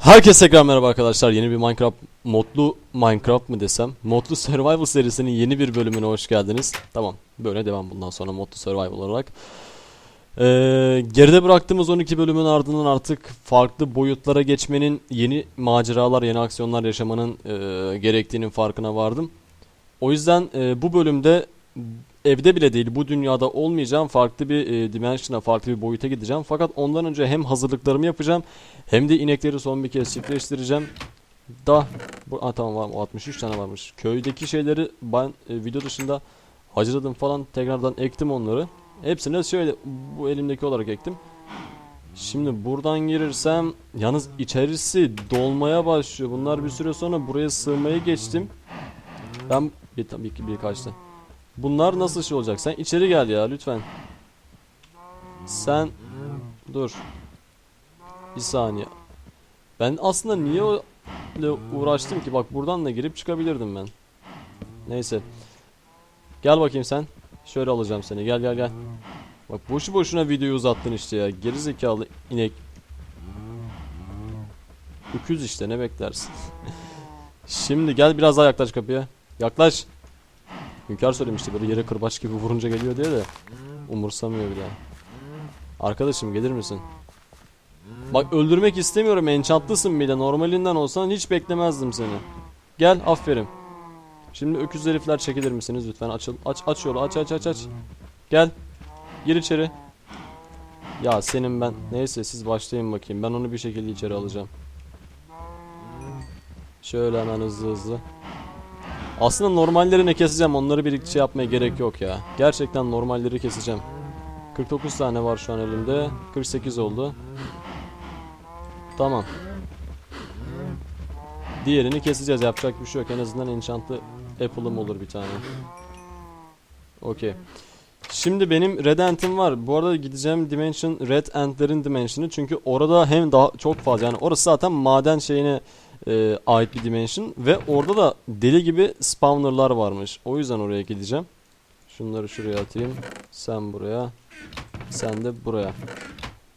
Herkese tekrar merhaba arkadaşlar. Yeni bir Minecraft modlu Minecraft mı desem? Modlu Survival serisinin yeni bir bölümüne hoş geldiniz. Tamam. Böyle devam bundan sonra modlu Survival olarak. Ee, geride bıraktığımız 12 bölümün ardından artık farklı boyutlara geçmenin, yeni maceralar, yeni aksiyonlar yaşamanın e, gerektiğinin farkına vardım. O yüzden e, bu bölümde evde bile değil bu dünyada olmayacağım farklı bir e, dimension'a, farklı bir boyuta gideceğim. Fakat ondan önce hem hazırlıklarımı yapacağım hem de inekleri son bir kez çiftleştireceğim. Da bu Aa, tamam var 63 tane varmış. Köydeki şeyleri ben e, video dışında hacıladım falan tekrardan ektim onları. Hepsini şöyle bu elimdeki olarak ektim. Şimdi buradan girirsem yalnız içerisi dolmaya başlıyor. Bunlar bir süre sonra buraya sığmayı geçtim. Ben bir ki bir kaçtı. Bunlar nasıl şey olacak? Sen içeri gel ya lütfen. Sen dur. Bir saniye. Ben aslında niye öyle uğraştım ki? Bak buradan da girip çıkabilirdim ben. Neyse. Gel bakayım sen. Şöyle alacağım seni. Gel gel gel. Bak boşu boşuna videoyu uzattın işte ya. Geri zekalı inek. Öküz işte ne beklersin. Şimdi gel biraz daha yaklaş kapıya. Yaklaş. Hünkar söylemişti böyle yere kırbaç gibi vurunca geliyor diye de umursamıyor bile. Arkadaşım gelir misin? Bak öldürmek istemiyorum enchantlısın bile normalinden olsan hiç beklemezdim seni. Gel aferin. Şimdi öküz herifler çekilir misiniz lütfen açıl aç aç yolu aç aç aç aç. Gel. Gir içeri. Ya senin ben neyse siz başlayın bakayım ben onu bir şekilde içeri alacağım. Şöyle hemen hızlı hızlı. Aslında normallerini keseceğim. Onları bir şey yapmaya gerek yok ya. Gerçekten normalleri keseceğim. 49 tane var şu an elimde. 48 oldu. Tamam. Diğerini keseceğiz. Yapacak bir şey yok. En azından enchantlı apple'ım olur bir tane. Okey. Şimdi benim Red Ant'im var. Bu arada gideceğim Dimension Red Ant'lerin Dimension'ı. Çünkü orada hem daha çok fazla yani orası zaten maden şeyine e, ait bir dimension ve orada da deli gibi spawnerlar varmış. O yüzden oraya gideceğim. Şunları şuraya atayım. Sen buraya. Sen de buraya.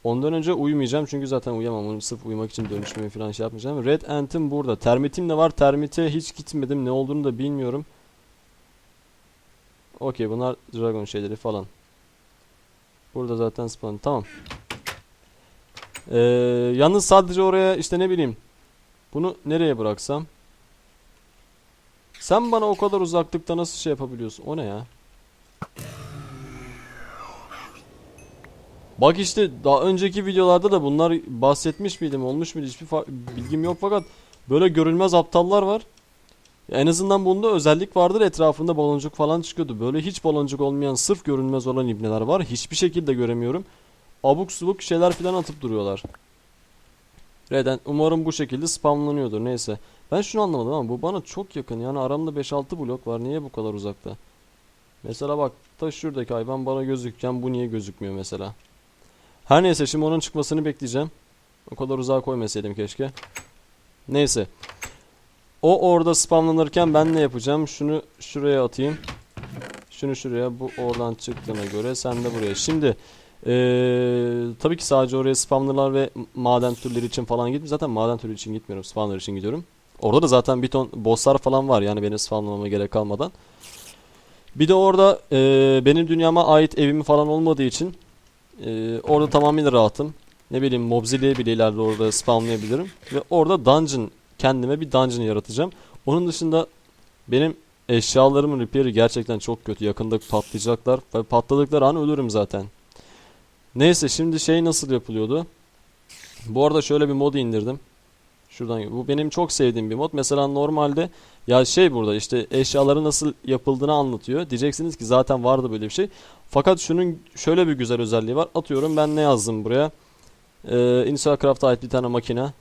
Ondan önce uyumayacağım çünkü zaten uyuyamam. Onu sırf uyumak için dönüşmeyi falan şey yapmayacağım. Red Ant'im burada. Termitim de var. Termite hiç gitmedim. Ne olduğunu da bilmiyorum. Okey bunlar dragon şeyleri falan. Burada zaten spawn. Tamam. Ee, yalnız sadece oraya işte ne bileyim bunu nereye bıraksam? Sen bana o kadar uzaklıkta nasıl şey yapabiliyorsun? O ne ya? Bak işte daha önceki videolarda da bunlar bahsetmiş miydim olmuş muydu hiçbir bilgim yok fakat böyle görünmez aptallar var. En azından bunda özellik vardır etrafında baloncuk falan çıkıyordu. Böyle hiç baloncuk olmayan sırf görünmez olan ibneler var. Hiçbir şekilde göremiyorum. Abuk subuk şeyler filan atıp duruyorlar. Reden umarım bu şekilde spamlanıyordur neyse. Ben şunu anlamadım ama bu bana çok yakın yani aramda 5-6 blok var niye bu kadar uzakta? Mesela bak ta şuradaki hayvan bana gözükken bu niye gözükmüyor mesela? Her neyse şimdi onun çıkmasını bekleyeceğim. O kadar uzağa koymasaydım keşke. Neyse. O orada spamlanırken ben ne yapacağım? Şunu şuraya atayım. Şunu şuraya bu oradan çıktığına göre sen de buraya. Şimdi ee, tabii ki sadece oraya spawnerlar ve maden türleri için falan gitmiyorum. Zaten maden türü için gitmiyorum. Spawner için gidiyorum. Orada da zaten bir ton bosslar falan var yani benim spawnlamama gerek kalmadan. Bir de orada ee, benim dünyama ait evim falan olmadığı için ee, orada tamamıyla rahatım. Ne bileyim Mobzile'ye bile ileride orada spawnlayabilirim. Ve orada dungeon kendime bir dungeon yaratacağım. Onun dışında benim eşyalarımın repair'i gerçekten çok kötü. Yakında patlayacaklar. Patladıkları an ölürüm zaten. Neyse şimdi şey nasıl yapılıyordu? Bu arada şöyle bir mod indirdim. Şuradan bu benim çok sevdiğim bir mod. Mesela normalde ya şey burada işte eşyaları nasıl yapıldığını anlatıyor. Diyeceksiniz ki zaten vardı böyle bir şey. Fakat şunun şöyle bir güzel özelliği var. Atıyorum ben ne yazdım buraya? Ee, Instacraft'a ait bir tane makine.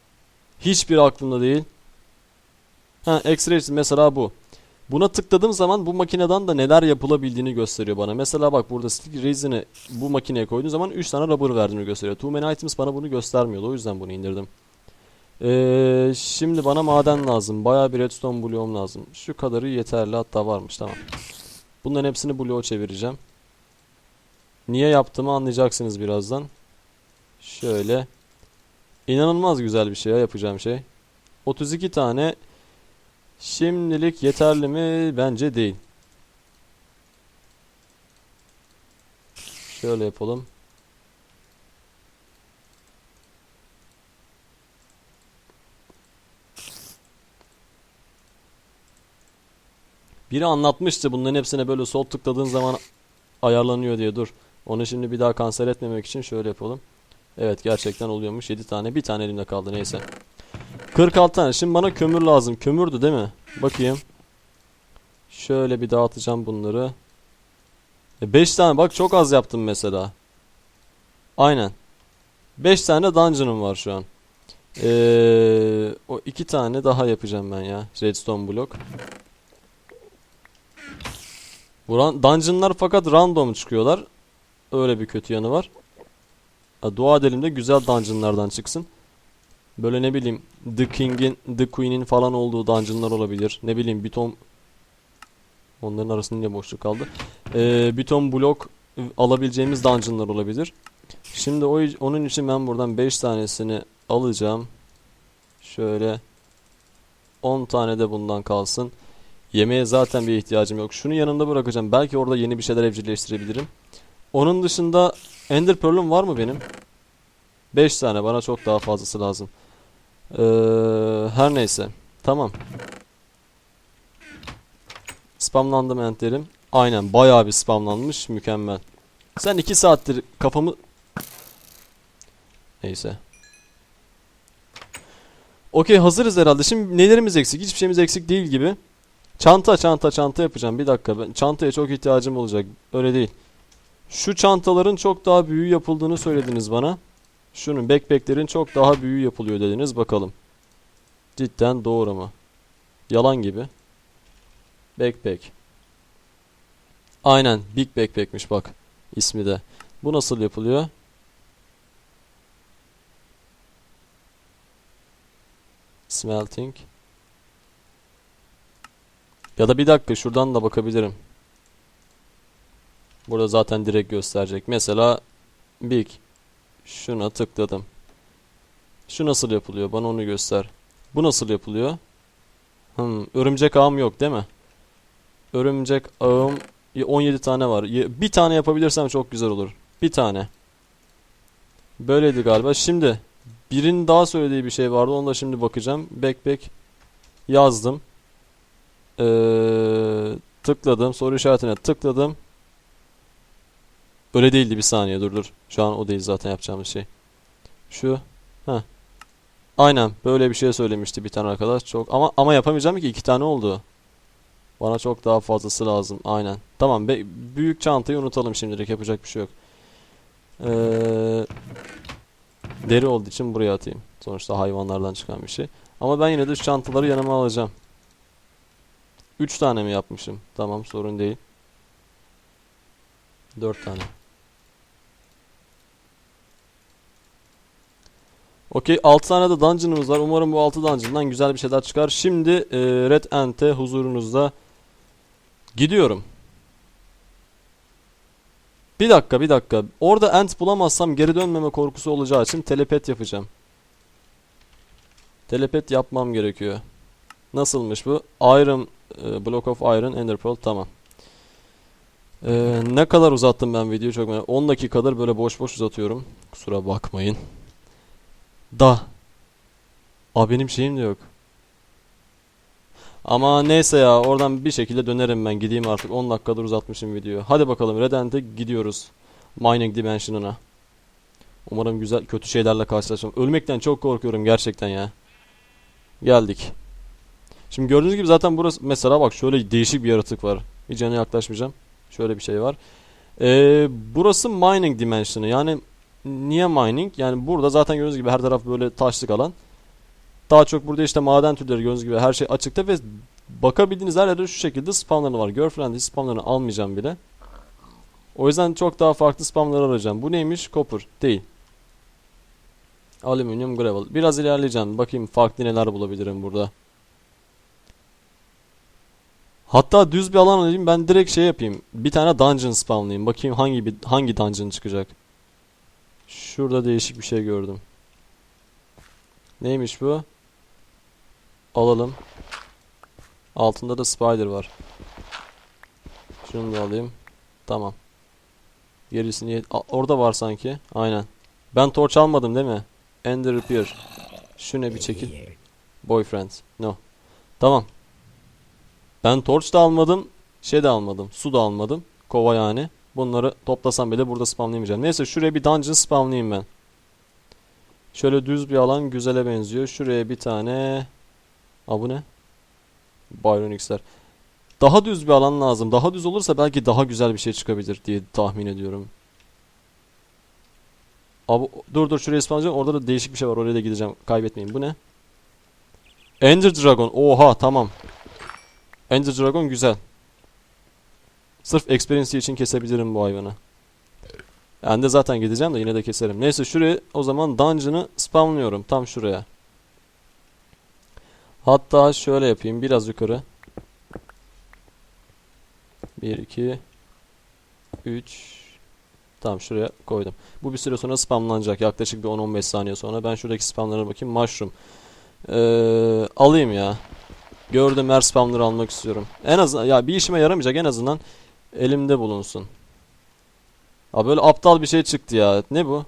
Hiçbir aklımda değil. Ha, X-Ray mesela bu. Buna tıkladığım zaman bu makineden de neler yapılabildiğini gösteriyor bana. Mesela bak burada stick resin'i bu makineye koyduğun zaman 3 tane rubber verdiğini gösteriyor. Too many items bana bunu göstermiyordu. O yüzden bunu indirdim. Ee, şimdi bana maden lazım. Bayağı bir redstone bloğum lazım. Şu kadarı yeterli hatta varmış tamam. Bunların hepsini bloğa çevireceğim. Niye yaptığımı anlayacaksınız birazdan. Şöyle. İnanılmaz güzel bir şey ya yapacağım şey. 32 tane şimdilik yeterli mi? Bence değil. Şöyle yapalım. Biri anlatmıştı bunların hepsine böyle sol tıkladığın zaman ayarlanıyor diye dur. Onu şimdi bir daha kanser etmemek için şöyle yapalım. Evet gerçekten oluyormuş 7 tane bir tane elimde kaldı neyse. 46 tane şimdi bana kömür lazım kömürdü değil mi? Bakayım. Şöyle bir dağıtacağım bunları. 5 tane bak çok az yaptım mesela. Aynen. 5 tane dungeon'ım var şu an. Ee, o iki tane daha yapacağım ben ya. Redstone blok. Bu ran- dungeon'lar fakat random çıkıyorlar. Öyle bir kötü yanı var. Ha, dua edelim de güzel dungeon'lardan çıksın. Böyle ne bileyim The King'in, The Queen'in falan olduğu dungeon'lar olabilir. Ne bileyim bir ton onların arasında niye boşluk kaldı? Ee, bir ton blok alabileceğimiz dungeon'lar olabilir. Şimdi o onun için ben buradan 5 tanesini alacağım. Şöyle 10 tane de bundan kalsın. Yemeğe zaten bir ihtiyacım yok. Şunu yanımda bırakacağım. Belki orada yeni bir şeyler evcilleştirebilirim. Onun dışında Ender Pearl'üm var mı benim? 5 tane. Bana çok daha fazlası lazım. Ee, her neyse. Tamam. Spamlandı mı entlerim? Aynen. Bayağı bir spamlanmış. Mükemmel. Sen 2 saattir kafamı... Neyse. Okey hazırız herhalde. Şimdi nelerimiz eksik? Hiçbir şeyimiz eksik değil gibi. Çanta çanta çanta yapacağım. Bir dakika ben çantaya çok ihtiyacım olacak. Öyle değil. Şu çantaların çok daha büyüğü yapıldığını söylediniz bana. Şunun backpacklerin çok daha büyüğü yapılıyor dediniz. Bakalım. Cidden doğru mu? Yalan gibi. Backpack. Aynen Big Backpack'miş bak. ismi de. Bu nasıl yapılıyor? Smelting. Ya da bir dakika şuradan da bakabilirim. Burada zaten direkt gösterecek. Mesela Big. Şuna tıkladım. Şu nasıl yapılıyor? Bana onu göster. Bu nasıl yapılıyor? Hmm, örümcek ağım yok değil mi? Örümcek ağım 17 tane var. Bir tane yapabilirsem çok güzel olur. Bir tane. Böyleydi galiba. Şimdi birinin daha söylediği bir şey vardı. Onu da şimdi bakacağım. Backpack yazdım. Ee, tıkladım. Soru işaretine tıkladım. Öyle değildi bir saniye dur dur. Şu an o değil zaten yapacağımız şey. Şu. Ha. Aynen böyle bir şey söylemişti bir tane arkadaş. Çok ama ama yapamayacağım ki iki tane oldu. Bana çok daha fazlası lazım. Aynen. Tamam be, büyük çantayı unutalım şimdilik yapacak bir şey yok. Ee, deri olduğu için buraya atayım. Sonuçta hayvanlardan çıkan bir şey. Ama ben yine de şu çantaları yanıma alacağım. 3 tane mi yapmışım? Tamam sorun değil. 4 tane. Okey 6 tane de dungeon'ımız var. Umarım bu 6 dungeon'dan güzel bir şeyler çıkar. Şimdi e, Red Ant'e huzurunuzda gidiyorum. Bir dakika bir dakika. Orada Ant bulamazsam geri dönmeme korkusu olacağı için telepet yapacağım. Telepet yapmam gerekiyor. Nasılmış bu? Iron e, Block of Iron Ender Pearl tamam. Ee, ne kadar uzattım ben videoyu çok merak 10 dakikadır böyle boş boş uzatıyorum. Kusura bakmayın. Da. Aa benim şeyim de yok. Ama neyse ya oradan bir şekilde dönerim ben gideyim artık 10 dakikadır uzatmışım videoyu. Hadi bakalım Red Ant'e gidiyoruz. Mining Dimension'ına. Umarım güzel kötü şeylerle karşılaşmam. Ölmekten çok korkuyorum gerçekten ya. Geldik. Şimdi gördüğünüz gibi zaten burası mesela bak şöyle değişik bir yaratık var. Hiç yana yaklaşmayacağım. Şöyle bir şey var. Ee, burası mining dimension'ı. Yani niye mining? Yani burada zaten gördüğünüz gibi her taraf böyle taşlık alan. Daha çok burada işte maden türleri gördüğünüz gibi her şey açıkta ve bakabildiğiniz her yerde şu şekilde spamları var. Girlfriend spamlarını almayacağım bile. O yüzden çok daha farklı spamları arayacağım. Bu neymiş? Copper. Değil. Alüminyum gravel. Biraz ilerleyeceğim. Bakayım farklı neler bulabilirim burada. Hatta düz bir alan alayım ben direkt şey yapayım. Bir tane dungeon spawnlayayım. Bakayım hangi bir hangi dungeon çıkacak. Şurada değişik bir şey gördüm. Neymiş bu? Alalım. Altında da spider var. Şunu da alayım. Tamam. Gerisini A- orada var sanki. Aynen. Ben torç almadım değil mi? Ender repair. Şuna bir çekil. Boyfriend. No. Tamam. Ben torç da almadım. Şey de almadım. Su da almadım. Kova yani. Bunları toplasam bile burada spamlayamayacağım. Neyse şuraya bir dungeon spamlayayım ben. Şöyle düz bir alan güzele benziyor. Şuraya bir tane... Aa bu ne? Byron. Daha düz bir alan lazım. Daha düz olursa belki daha güzel bir şey çıkabilir diye tahmin ediyorum. Abi dur dur şuraya spamlayacağım. Orada da değişik bir şey var. Oraya da gideceğim. Kaybetmeyin. Bu ne? Ender Dragon. Oha tamam. Ender Dragon güzel. Sırf experience için kesebilirim bu hayvanı. Ben de zaten gideceğim de yine de keserim. Neyse şuraya o zaman dungeon'ı spamlıyorum. Tam şuraya. Hatta şöyle yapayım. Biraz yukarı. 1, 2, 3. Tamam şuraya koydum. Bu bir süre sonra spamlanacak. Yaklaşık bir 10-15 saniye sonra. Ben şuradaki spamlara bakayım. Mushroom. Ee, alayım ya. Gördüm her spamları almak istiyorum. En azından ya bir işime yaramayacak en azından elimde bulunsun. Abi böyle aptal bir şey çıktı ya. Ne bu?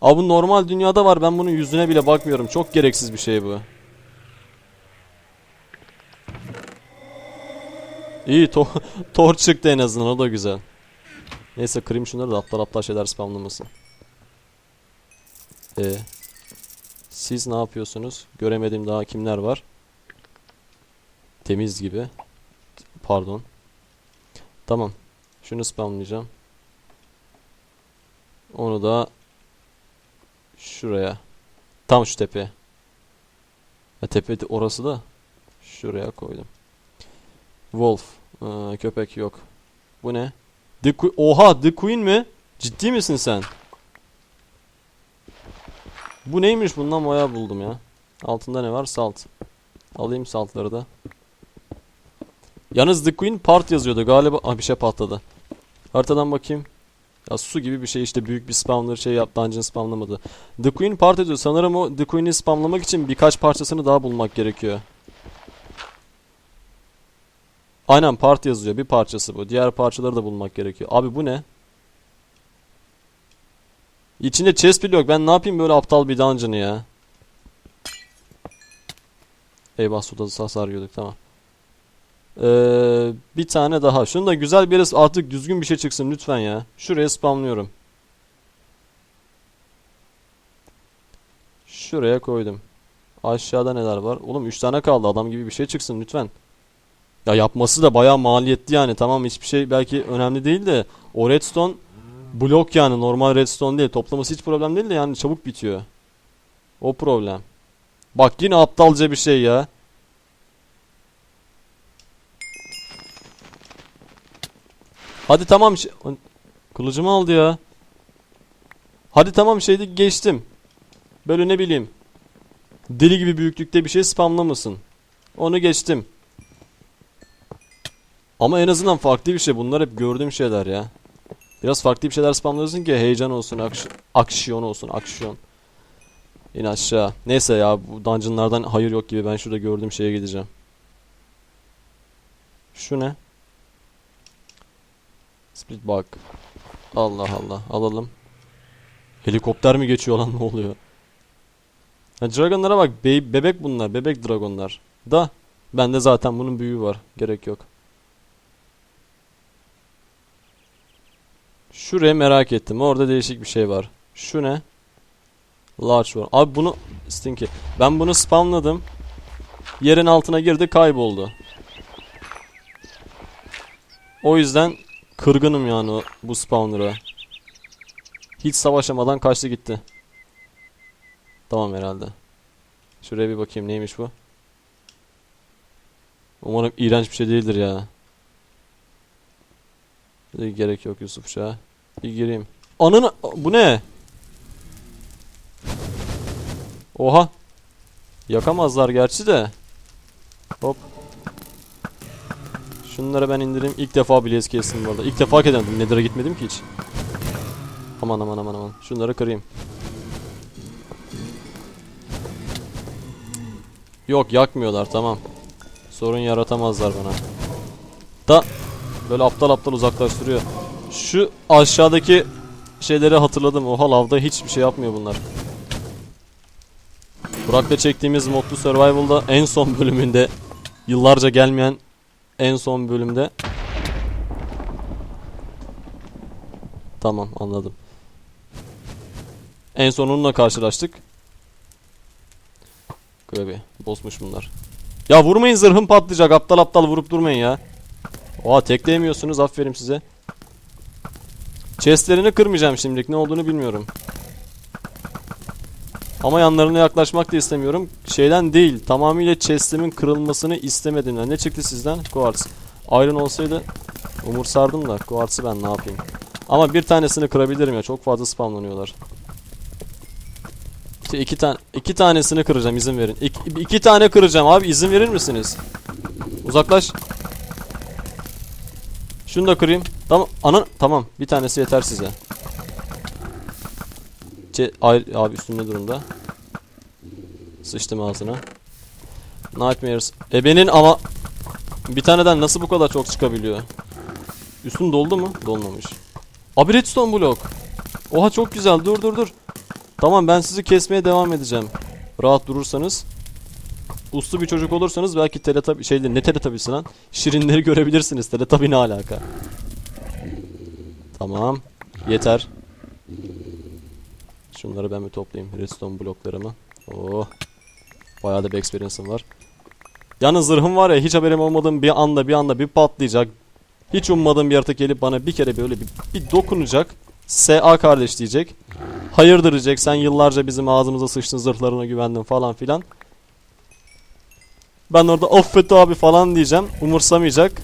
Abi bu normal dünyada var. Ben bunun yüzüne bile bakmıyorum. Çok gereksiz bir şey bu. İyi to tor çıktı en azından o da güzel. Neyse kırayım şunları da aptal aptal şeyler spamlamasın. Ee, siz ne yapıyorsunuz? Göremedim daha kimler var. Temiz gibi. Pardon. Tamam. Şunu spamlayacağım. Onu da şuraya. Tam şu tepeye. Ya tepe orası da şuraya koydum. Wolf. Aa, köpek yok. Bu ne? The Oha The Queen mi? Ciddi misin sen? Bu neymiş? Bundan bayağı buldum ya. Altında ne var? Salt. Alayım saltları da. Yalnız The Queen part yazıyordu galiba. Ah bir şey patladı. Haritadan bakayım. Ya su gibi bir şey işte büyük bir spawner şey yap dungeon spamlamadı. The Queen part ediyor. Sanırım o The Queen'i spamlamak için birkaç parçasını daha bulmak gerekiyor. Aynen part yazıyor. Bir parçası bu. Diğer parçaları da bulmak gerekiyor. Abi bu ne? İçinde chest bile yok. Ben ne yapayım böyle aptal bir dungeon'ı ya? Eyvah suda hasar yiyorduk tamam. Ee, bir tane daha. Şunu da güzel bir yere artık düzgün bir şey çıksın lütfen ya. Şuraya spamlıyorum. Şuraya koydum. Aşağıda neler var? Oğlum 3 tane kaldı. Adam gibi bir şey çıksın lütfen. Ya yapması da bayağı maliyetli yani. Tamam hiçbir şey belki önemli değil de o redstone blok yani normal redstone değil. Toplaması hiç problem değil de yani çabuk bitiyor. O problem. Bak yine aptalca bir şey ya. Hadi tamam Kılıcımı aldı ya. Hadi tamam şeydi geçtim. Böyle ne bileyim. Deli gibi büyüklükte bir şey spamlamasın. Onu geçtim. Ama en azından farklı bir şey. Bunlar hep gördüğüm şeyler ya. Biraz farklı bir şeyler spamlıyorsun ki heyecan olsun, akş aksiyon olsun, aksiyon. İn aşağı. Neyse ya bu dungeonlardan hayır yok gibi ben şurada gördüğüm şeye gideceğim. Şu ne? Split bug. Allah Allah. Alalım. Helikopter mi geçiyor lan ne oluyor? Ha, dragonlara bak. Be- bebek bunlar. Bebek dragonlar. Da. Bende zaten bunun büyüğü var. Gerek yok. Şuraya merak ettim. Orada değişik bir şey var. Şu ne? Large var. Abi bunu Stinky. Ben bunu spamladım. Yerin altına girdi kayboldu. O yüzden kırgınım yani bu spawner'a. Hiç savaşamadan kaçtı gitti. Tamam herhalde. Şuraya bir bakayım neymiş bu? Umarım iğrenç bir şey değildir ya. Gerek yok Yusufça. Bir gireyim. Ananı bu ne? Oha. Yakamazlar gerçi de. Hop. Şunları ben indireyim. İlk defa Blaze kestim bu. İlk defa kedemedim. Nether'a gitmedim ki hiç. Aman aman aman aman. Şunları kırayım. Yok yakmıyorlar tamam. Sorun yaratamazlar bana. Da böyle aptal aptal uzaklaştırıyor. Şu aşağıdaki şeyleri hatırladım. Oha lavda hiçbir şey yapmıyor bunlar. Burak'la çektiğimiz modlu survival'da en son bölümünde yıllarca gelmeyen en son bölümde Tamam anladım. En son onunla karşılaştık. Krabi. Bossmuş bunlar. Ya vurmayın zırhım patlayacak. Aptal aptal vurup durmayın ya. Oha tekleyemiyorsunuz. Aferin size. Chestlerini kırmayacağım şimdilik. Ne olduğunu bilmiyorum. Ama yanlarına yaklaşmak da istemiyorum. Şeyden değil. Tamamıyla chestimin kırılmasını istemedim. Ne çıktı sizden? Quartz. Iron olsaydı umursardım da. Quartz'ı ben ne yapayım. Ama bir tanesini kırabilirim ya. Çok fazla spamlanıyorlar. İşte iki tane iki tanesini kıracağım izin verin. İki, iki tane kıracağım abi izin verir misiniz? Uzaklaş. Şunu da kırayım. Tamam ana tamam bir tanesi yeter size. Ce ay, abi üstünde durumda. Sıçtım ağzına. Nightmares. Ebenin ama bir taneden nasıl bu kadar çok çıkabiliyor? Üstün doldu mu? Dolmamış. Abi redstone blok. Oha çok güzel. Dur dur dur. Tamam ben sizi kesmeye devam edeceğim. Rahat durursanız. Uslu bir çocuk olursanız belki teletabi şeyde ne teletabisi lan? Şirinleri görebilirsiniz. Teletabi ne alaka? Tamam. Yeter. Şunları ben bir toplayayım. Redstone bloklarımı. Oh. Bayağı da bir experience'ım var. Yalnız zırhım var ya hiç haberim olmadığım bir anda bir anda bir patlayacak. Hiç ummadığım bir yaratık gelip bana bir kere böyle bir, bir dokunacak. SA kardeş diyecek. Hayırdır diyecek sen yıllarca bizim ağzımıza sıçtın zırhlarına güvendin falan filan. Ben orada affet abi falan diyeceğim. Umursamayacak.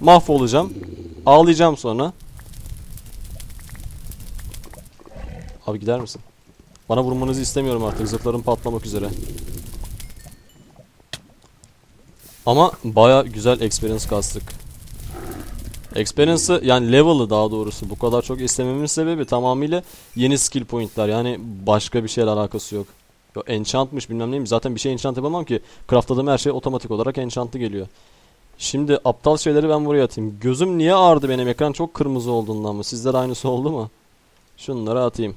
Mahvolacağım. Ağlayacağım sonra. Abi gider misin? Bana vurmanızı istemiyorum artık. Zırhlarım patlamak üzere. Ama baya güzel experience kastık. Experience'ı yani level'ı daha doğrusu bu kadar çok istememin sebebi tamamıyla yeni skill point'ler yani başka bir şeyle alakası yok. Yo, enchantmış bilmem neymiş zaten bir şey enchant yapamam ki craftladığım her şey otomatik olarak enchantlı geliyor. Şimdi aptal şeyleri ben buraya atayım. Gözüm niye ağrıdı benim ekran çok kırmızı olduğundan mı? Sizde de aynısı oldu mu? Şunları atayım.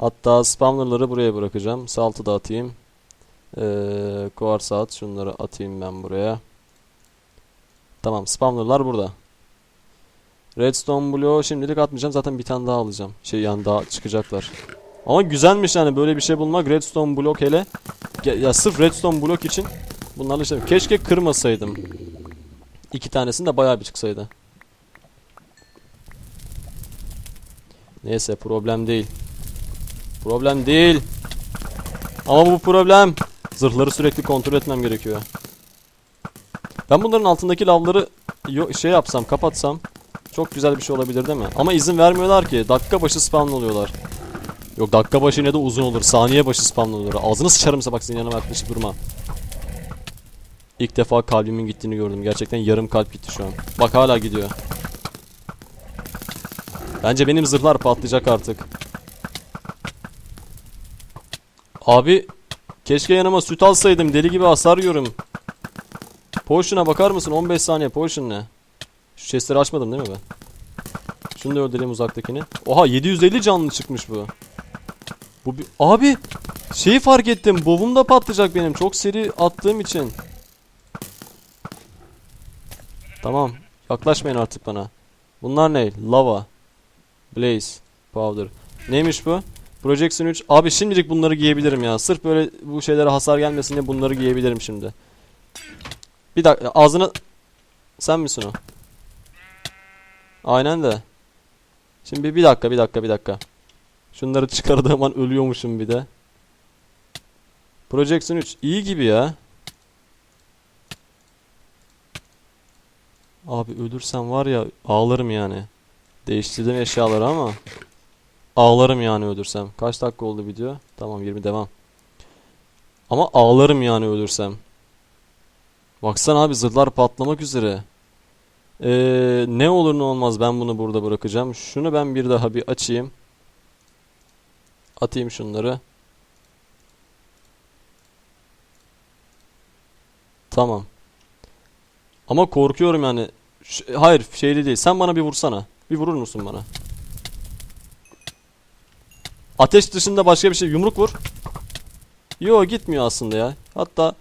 Hatta spawnerları buraya bırakacağım. Saltı da atayım. Ee, Quartz at. Şunları atayım ben buraya. Tamam spawnerlar burada. Redstone bloğu şimdilik atmayacağım. Zaten bir tane daha alacağım. Şey yani daha çıkacaklar. Ama güzelmiş yani böyle bir şey bulmak. Redstone blok hele. Ya sırf redstone blok için bunlarla şey. Keşke kırmasaydım. İki tanesini de bayağı bir çıksaydı. Neyse problem değil. Problem değil. Ama bu problem. Zırhları sürekli kontrol etmem gerekiyor. Ben bunların altındaki lavları şey yapsam, kapatsam çok güzel bir şey olabilir değil mi? Ama izin vermiyorlar ki. Dakika başı spawn oluyorlar. Yok dakika başı ne de uzun olur. Saniye başı spawn olur. Ağzını sıçarımsa bak senin yanıma yaklaşıp durma. İlk defa kalbimin gittiğini gördüm. Gerçekten yarım kalp gitti şu an. Bak hala gidiyor. Bence benim zırhlar patlayacak artık. Abi keşke yanıma süt alsaydım. Deli gibi hasar yiyorum. Potion'a bakar mısın? 15 saniye potion ne? Şu chestleri açmadım değil mi ben? Şunu da öldüreyim uzaktakini. Oha 750 canlı çıkmış bu. Bu bir... Abi şeyi fark ettim. Bovum da patlayacak benim. Çok seri attığım için. Tamam. Yaklaşmayın artık bana. Bunlar ne? Lava. Blaze. Powder. Neymiş bu? Projection 3. Abi şimdilik bunları giyebilirim ya. Sırf böyle bu şeylere hasar gelmesin diye bunları giyebilirim şimdi. Bir dakika ağzını sen misin o? Aynen de. Şimdi bir, bir dakika bir dakika bir dakika. Şunları çıkardığım an ölüyormuşum bir de. Projection 3 iyi gibi ya. Abi ölürsem var ya ağlarım yani. Değiştirdim eşyaları ama ağlarım yani ölürsem. Kaç dakika oldu video? Tamam 20 devam. Ama ağlarım yani ölürsem. Baksana abi zırhlar patlamak üzere. Ee, ne olur ne olmaz ben bunu burada bırakacağım. Şunu ben bir daha bir açayım. Atayım şunları. Tamam. Ama korkuyorum yani. Ş- hayır şeyli değil. Sen bana bir vursana. Bir vurur musun bana? Ateş dışında başka bir şey. Yumruk vur. Yo gitmiyor aslında ya. Hatta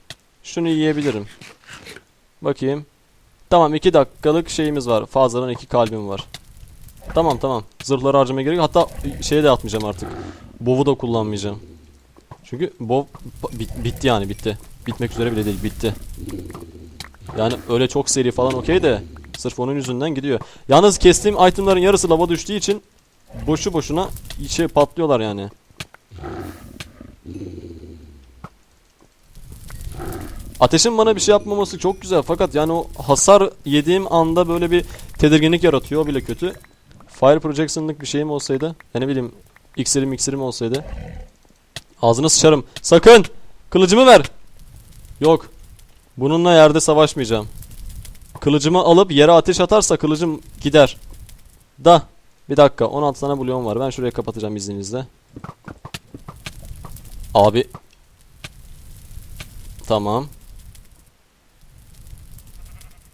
şunu yiyebilirim. Bakayım. Tamam 2 dakikalık şeyimiz var. Fazladan 2 kalbim var. Tamam tamam. Zırhları harcamaya gerek. Hatta şeye de atmayacağım artık. Bov'u da kullanmayacağım. Çünkü Bov bit- bitti yani bitti. Bitmek üzere bile değil bitti. Yani öyle çok seri falan okey de sırf onun yüzünden gidiyor. Yalnız kestiğim itemların yarısı lava düştüğü için boşu boşuna şey patlıyorlar yani. Ateşin bana bir şey yapmaması çok güzel fakat yani o hasar yediğim anda böyle bir tedirginlik yaratıyor o bile kötü. Fire projection'lık bir şeyim olsaydı, ya ne bileyim iksirim iksirim olsaydı. Ağzına sıçarım. Sakın! Kılıcımı ver! Yok. Bununla yerde savaşmayacağım. Kılıcımı alıp yere ateş atarsa kılıcım gider. Da. Bir dakika 16 tane bulyon var. Ben şuraya kapatacağım izninizle. Abi. Tamam.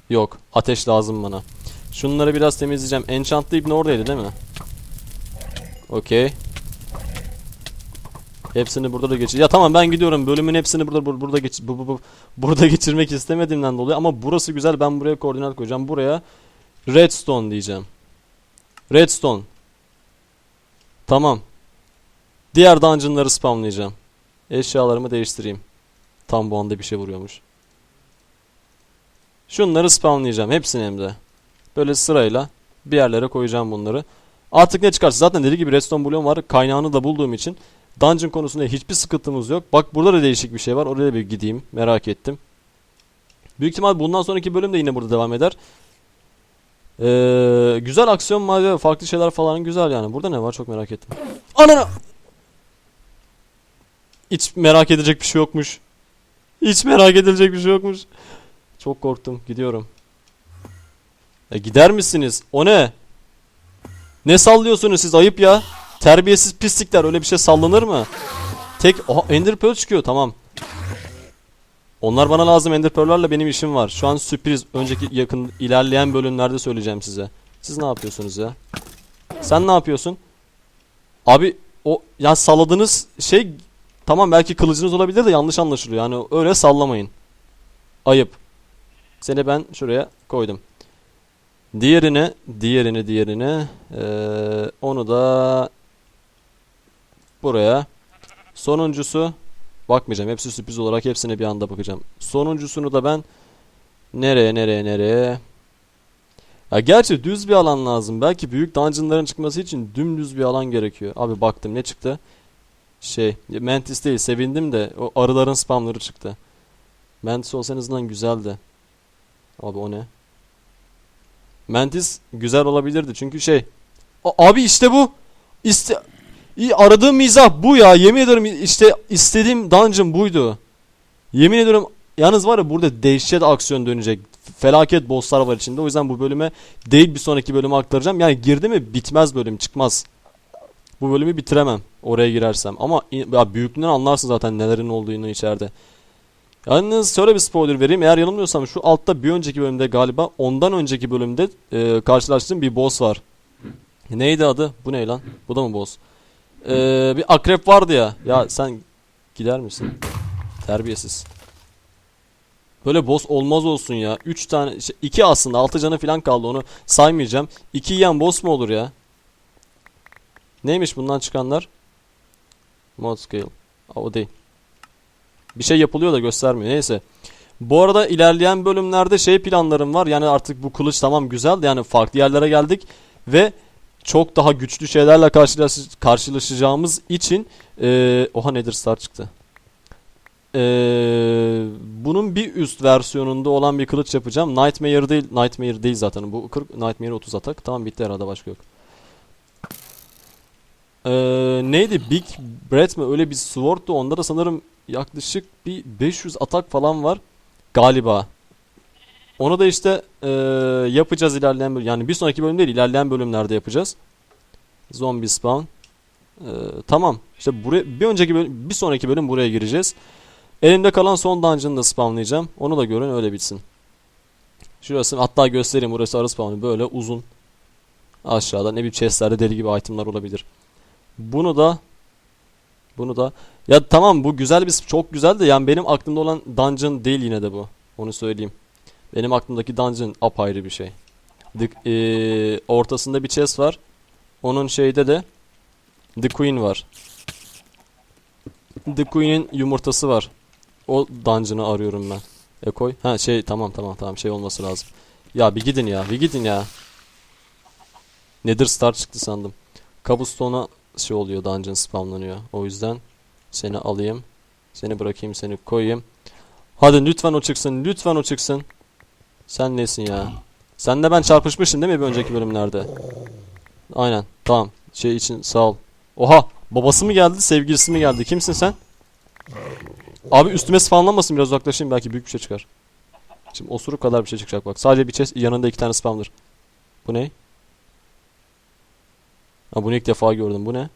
Yok. Ateş lazım bana. Şunları biraz temizleyeceğim. Enchantlı ibne oradaydı değil mi? Okey. Hepsini burada da geçir. Ya tamam ben gidiyorum. Bölümün hepsini burada bur- burada geç bu, bu, bu- burada geçirmek istemediğimden dolayı ama burası güzel. Ben buraya koordinat koyacağım. Buraya redstone diyeceğim. Redstone. Tamam. Diğer dungeon'ları spamlayacağım. Eşyalarımı değiştireyim. Tam bu anda bir şey vuruyormuş. Şunları spamlayacağım. Hepsini hem de. Böyle sırayla bir yerlere koyacağım bunları. Artık ne çıkarsa zaten dediği gibi redstone bulyon var. Kaynağını da bulduğum için dungeon konusunda hiçbir sıkıntımız yok. Bak burada da değişik bir şey var. Oraya bir gideyim. Merak ettim. Büyük ihtimal bundan sonraki bölüm de yine burada devam eder. Ee, güzel aksiyon malzeme, farklı şeyler falan güzel yani. Burada ne var çok merak ettim. Anana! Hiç merak edecek bir şey yokmuş. Hiç merak edilecek bir şey yokmuş. Çok korktum. Gidiyorum. E gider misiniz? O ne? Ne sallıyorsunuz siz? Ayıp ya. Terbiyesiz pislikler. Öyle bir şey sallanır mı? Tek... Aha Ender Pearl çıkıyor. Tamam. Onlar bana lazım. Ender benim işim var. Şu an sürpriz. Önceki yakın ilerleyen bölümlerde söyleyeceğim size. Siz ne yapıyorsunuz ya? Sen ne yapıyorsun? Abi o ya salladığınız şey tamam belki kılıcınız olabilir de yanlış anlaşılıyor. Yani öyle sallamayın. Ayıp. Seni ben şuraya koydum. Diğerini, diğerini, diğerini eee, onu da buraya. Sonuncusu bakmayacağım. Hepsi sürpriz olarak hepsine bir anda bakacağım. Sonuncusunu da ben nereye, nereye, nereye? Ya gerçi düz bir alan lazım. Belki büyük dungeonların çıkması için dümdüz bir alan gerekiyor. Abi baktım ne çıktı? Şey, Mantis değil. Sevindim de o arıların spamları çıktı. Mantis olsa en güzeldi. Abi o ne? Mantis güzel olabilirdi çünkü şey. A- abi işte bu. İste Aradığım mizah bu ya. Yemin ederim işte istediğim dungeon buydu. Yemin ediyorum yalnız var ya burada dehşet aksiyon dönecek. Felaket bosslar var içinde. O yüzden bu bölüme değil bir sonraki bölüme aktaracağım. Yani girdi mi bitmez bölüm çıkmaz. Bu bölümü bitiremem oraya girersem. Ama ya büyüklüğünden anlarsın zaten nelerin olduğunu içeride. Yalnız şöyle bir spoiler vereyim. Eğer yanılmıyorsam şu altta bir önceki bölümde galiba ondan önceki bölümde e, karşılaştığım bir boss var. Neydi adı? Bu ne lan? Bu da mı boss? Ee, bir akrep vardı ya. Ya sen gider misin? Terbiyesiz. Böyle boss olmaz olsun ya. 3 tane, 2 aslında 6 canı falan kaldı onu saymayacağım. 2 yiyen boss mu olur ya? Neymiş bundan çıkanlar? Mod scale. O değil. Bir şey yapılıyor da göstermiyor. Neyse. Bu arada ilerleyen bölümlerde şey planlarım var. Yani artık bu kılıç tamam güzel. Yani farklı yerlere geldik. Ve çok daha güçlü şeylerle karşılaş karşılaşacağımız için eee oha nedir star çıktı. Eee, bunun bir üst versiyonunda olan bir kılıç yapacağım. Nightmare değil, Nightmare değil zaten. Bu 40 Nightmare 30 atak. Tamam bitti herhalde başka yok. Eee, neydi? Big Breath mi? Öyle bir sword'tu. Onda da sanırım yaklaşık bir 500 atak falan var. Galiba. Onu da işte eee, yapacağız ilerleyen bölüm. Yani bir sonraki bölüm değil ilerleyen bölümlerde yapacağız. Zombie spawn. Eee, tamam. İşte buraya bir önceki bölüm, bir sonraki bölüm buraya gireceğiz. Elimde kalan son dungeon'ı da spamlayacağım. Onu da görün öyle bitsin. Şurası hatta göstereyim burası arı spawnı böyle uzun. Aşağıda ne bileyim chestlerde deli gibi itemlar olabilir. Bunu da bunu da ya tamam bu güzel bir çok güzel de yani benim aklımda olan dungeon değil yine de bu. Onu söyleyeyim. Benim aklımdaki dungeon apayrı bir şey. The- eee, ortasında bir chest var. Onun şeyde de The Queen var. The Queen'in yumurtası var. O dungeon'ı arıyorum ben. E koy. Ha şey tamam tamam tamam şey olması lazım. Ya bir gidin ya bir gidin ya. Nether Star çıktı sandım. Cobblestone'a şey oluyor dungeon spamlanıyor. O yüzden seni alayım. Seni bırakayım seni koyayım. Hadi lütfen o çıksın lütfen o çıksın. Sen nesin ya? Senle ben çarpışmıştım değil mi bir önceki bölümlerde? Aynen tamam. Şey için sağ ol. Oha babası mı geldi sevgilisi mi geldi? Kimsin sen? Abi üstüme spamlanmasın biraz uzaklaşayım belki büyük bir şey çıkar. Şimdi osuruk kadar bir şey çıkacak bak. Sadece bir chest yanında iki tane spamdır. Bu ne? Ha bunu ilk defa gördüm. Bu ne?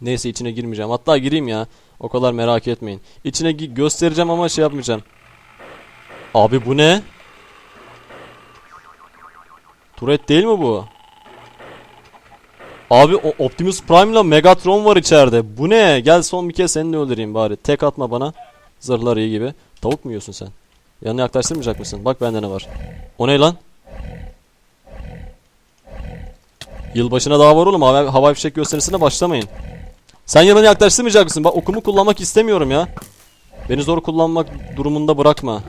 Neyse içine girmeyeceğim. Hatta gireyim ya. O kadar merak etmeyin. İçine göstereceğim ama şey yapmayacağım. Abi bu ne? Turret değil mi bu? Abi Optimus Prime'la Megatron var içeride. Bu ne? Gel son bir kez seni de öldüreyim bari. Tek atma bana. Zırhlar iyi gibi. Tavuk mu yiyorsun sen? Yanına yaklaştırmayacak mısın? Bak bende ne var. O ne lan? Yılbaşına daha var oğlum. Hava, hava fişek gösterisine başlamayın. Sen yanına yaklaştırmayacak mısın? Bak okumu kullanmak istemiyorum ya. Beni zor kullanmak durumunda bırakma.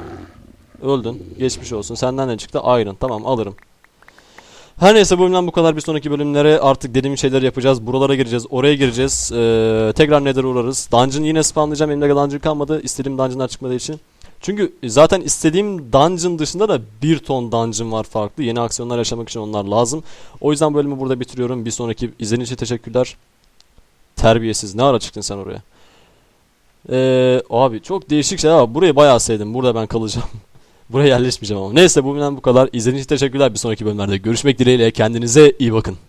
Öldün. Geçmiş olsun. Senden ne çıktı? Iron. Tamam alırım. Her neyse bu bölümden bu kadar. Bir sonraki bölümlere artık dediğim şeyler yapacağız. Buralara gireceğiz. Oraya gireceğiz. Ee, tekrar Nether uğrarız. Dungeon yine spamlayacağım. Elimde dungeon kalmadı. İstediğim dungeonlar çıkmadığı için. Çünkü zaten istediğim dungeon dışında da bir ton dungeon var farklı. Yeni aksiyonlar yaşamak için onlar lazım. O yüzden bölümü burada bitiriyorum. Bir sonraki izlediğiniz için teşekkürler. Terbiyesiz. Ne ara çıktın sen oraya? Ee, abi çok değişik şeyler var. Burayı bayağı sevdim. Burada ben kalacağım. Buraya yerleşmeyeceğim ama. Neyse bu bölümden bu kadar. İzlediğiniz için teşekkürler. Bir sonraki bölümlerde görüşmek dileğiyle. Kendinize iyi bakın.